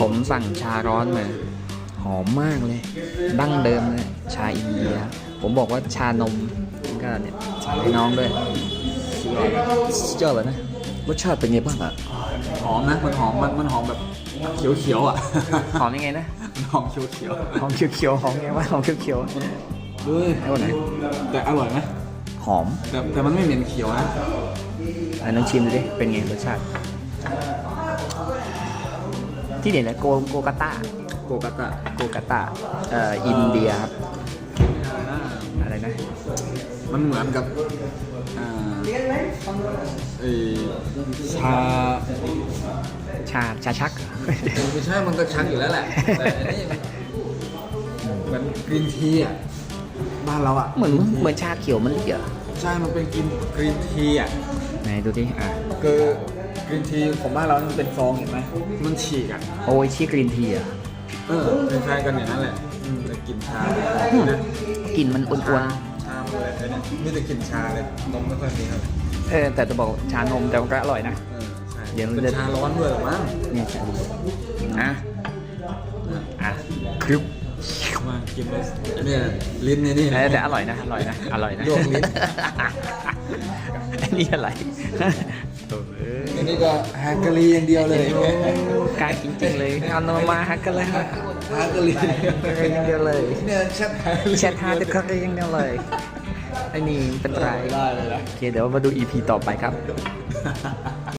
ผมสั่งชาร้อนมาหอมมากเลย ดั้งเดิมเลย ชาอินเดีย ผมบอกว่าชานมก็เนี่ยให้น้องด้วยสุดยอดเลยนะรสชาติเป็นไงบ้างอะหอมนะมันหอมมันมันหอมแบบเขียวๆอะหอมยังไงนะมันหอมเขียวหอมเขียวๆหอมไงว่าหอมเขียวๆด้วยๆเอาไหนแต่อร่อยไหมหอมแต่แต่มันไม่เหม็นเขียวนะอันนั้นชิมดูดิเป็นไงรสชาติ ที่เด่นเลยโกโกกาตาโกกาตะโกกาตาเอ่ออินเดียครับอะไรนะ มันเหมือนกับอ่าเออชาชาชาชัก ไม่ใช่มันก็ชักอยู่แล้วแหละแต่อันนี้เหมือนกรีนทีอะบ้านเราอะเหมือนเหมือนชาเขียวมันเหรอใช่มันเป็นกรีนกรีนทีอะไหนดูดิอะคือ กรีนทีของบ้านเรานี่มันเป็นฟองเห็นไหมมันฉีกอะ โอ้ยชี่กรีนทีอะเออคล้ายๆกันอย่างนั้นแหละอืมแต่กลิ่นชานะกลิ่นมันอ้วนชาหมดเลยเนี่ยมีแต่กลิ่นชาเลยนมไม่ค่อยมีเท่าไหร่ๆเออแต่จะบอกชานมแต่มันก็อร่อยนะ เออใช่เดี๋ยวเป็นจะชาร้อนด้วยเหรอมั้งนี่ชาอะอะครึบมากินเลยเนี่ยลิ้นเนี่ยนี่ เออแต่อร่อยนะอร่อยนะอร่อยนะลวกลิ้น อันนี้อะไร เอออันนี้ก็ฮังการีอย่างเดียวเลยกล้ารจริงๆเลยเอานมมาฮักกันเลยฮะฮังการีอย่างเดียวเลยเนี่ยแชทฮังการีแชทฮาติดเขาก็ยังเดียวเลยไอ้นี่เป็นไรได้เลยนะโอเคเดี๋ยวมาดู EP ต่อไปครับเ